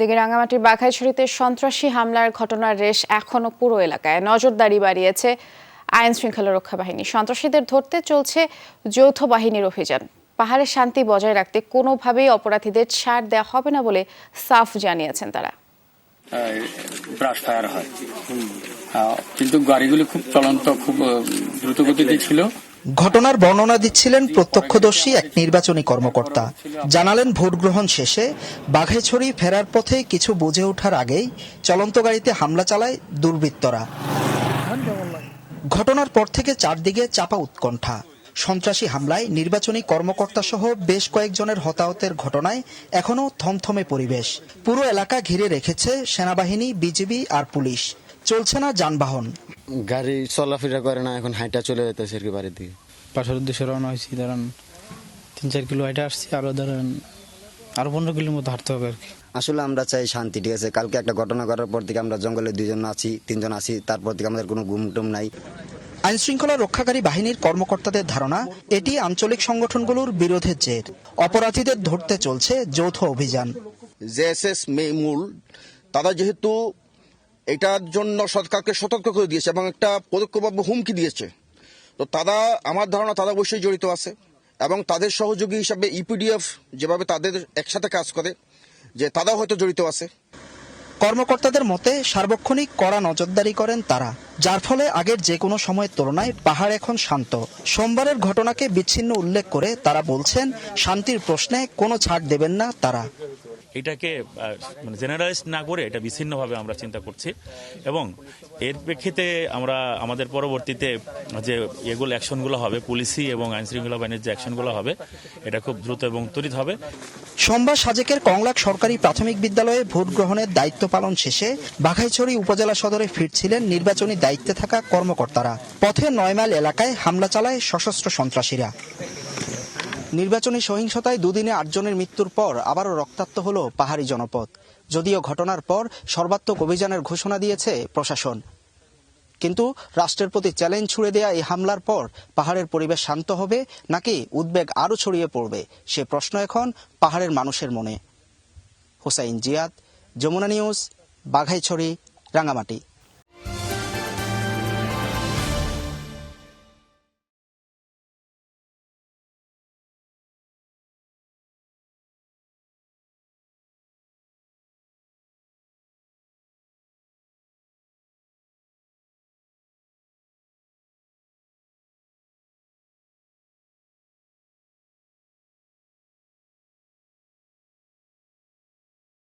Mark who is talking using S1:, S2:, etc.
S1: দিকে রাঙামাটির বাঘাইছড়িতে সন্ত্রাসী হামলার ঘটনার রেশ এখনও পুরো এলাকায়। নজরদারি বাড়িয়েছে আইন শৃঙ্খলা রক্ষা বাহিনী। সন্ত্রাসীদের ধরতে চলছে যৌথ বাহিনীর অভিযান। পাহাড়ে শান্তি বজায় রাখতে কোনোভাবেই অপরাধীদের ছাড় দেওয়া হবে না বলে সাফ জানিয়েছেন তারা।
S2: হয়। কিন্তু গাড়িগুলি খুব চলন্ত, খুব দ্রুতগতিতে ছিল।
S3: ঘটনার বর্ণনা দিচ্ছিলেন প্রত্যক্ষদর্শী এক নির্বাচনী কর্মকর্তা। জানালেন, ভোট গ্রহণ শেষে বাঘেছড়ি ফেরার পথে কিছু বুঝে ওঠার আগেই চলন্ত গাড়িতে হামলা চালায় দুর্বৃত্তরা। ঘটনার পর থেকে চারদিকে চাপা উৎকণ্ঠা। সন্ত্রাসী হামলায় নির্বাচনী কর্মকর্তা সহ বেশ কয়েকজনের হতাহতের ঘটনায় এখনও থমথমে পরিবেশ। পুরো এলাকা ঘিরে রেখেছে সেনাবাহিনী, বিজিবি আর পুলিশ। চলছে না যানবাহন?
S4: গাড়ি চলাফেরা করে না এখন হাইটা চলে যেতেছে আর কি বাড়ির দিকে।
S5: পাশের উদ্দেশ্যে রওনা হয়েছি ধরেন তিন চার কিলো হাইটে আসছি আরও ধরেন আরও পনেরো কিলোর মতো হাঁটতে হবে আর কি।
S6: আসলে আমরা চাই শান্তি ঠিক আছে? কালকে একটা ঘটনা করার পর থেকে আমরা জঙ্গলে দুজন আছি তিনজন আছি তারপর থেকে আমাদের কোনো ঘুম টুম নাই।
S3: আইন শৃঙ্খলা রক্ষাকারী বাহিনীর কর্মকর্তাদের ধারণা এটি আঞ্চলিক সংগঠনগুলোর বিরোধের জের। অপরাধীদের ধরতে চলছে যৌথ অভিযান।
S7: জেএসএস মূল। তারা যেহেতু এটার জন্য সরকারকে সতর্ক করে দিয়েছে এবং একটা পরোক্ষভাবে হুমকি দিয়েছে। তো তারা, আমার ধারণা তারা অবশ্যই জড়িত আছে এবং তাদের সহযোগী হিসাবে ইপিডিএফ যেভাবে তাদের একসাথে কাজ করে, যে তারাও হয়তো জড়িত আছে।
S3: কর্মকর্তাদের মতে, সার্বক্ষণিক কড়া নজরদারি করেন তারা, যার ফলে আগের যে কোনো সময়ের তুলনায় পাহাড় এখন শান্ত। সোমবারের ঘটনাকে বিচ্ছিন্ন উল্লেখ করে তারা বলছেন, শান্তির প্রশ্নে কোনো ছাড় দেবেন না তারা।
S8: এটাকে মানে জেনারেলাইজ না করে এটা বিচ্ছিন্নভাবে আমরা চিন্তা করছি। এবং এর প্রেক্ষিতে আমরা আমাদের পরবর্তীতে যে এগুলো অ্যাকশনগুলো হবে পুলিশি এবং আইন শৃঙ্খলা বাহিনীর যে অ্যাকশনগুলো হবে, এটা খুব দ্রুত এবং ত্বরিত হবে।
S3: সোমবার সাজেকের কংলাক সরকারি প্রাথমিক বিদ্যালয়ে ভোট গ্রহণের দায়িত্ব পালন শেষে বাঘাইছড়ি উপজেলা সদরে ফিরছিলেন নির্বাচনী দায়িত্বে থাকা কর্মকর্তারা। পথে নয়মাইল এলাকায় হামলা চালায় সশস্ত্র সন্ত্রাসীরা। নির্বাচনী সহিংসতায় দুদিনে আটজনের মৃত্যুর পর আবারও রক্তাক্ত হল পাহাড়ি জনপদ। যদিও ঘটনার পর সর্বাত্মক অভিযানের ঘোষণা দিয়েছে প্রশাসন। কিন্তু রাষ্ট্রের প্রতি চ্যালেঞ্জ ছুড়ে দেয়া এই হামলার পর পাহাড়ের পরিবেশ শান্ত হবে নাকি উদ্বেগ আরও ছড়িয়ে পড়বে, সে প্রশ্ন এখন পাহাড়ের মানুষের মনে। হোসাইন জিয়াদ, যমুনা নিউজ, বাঘাইছড়ি, রাঙ্গামাটি।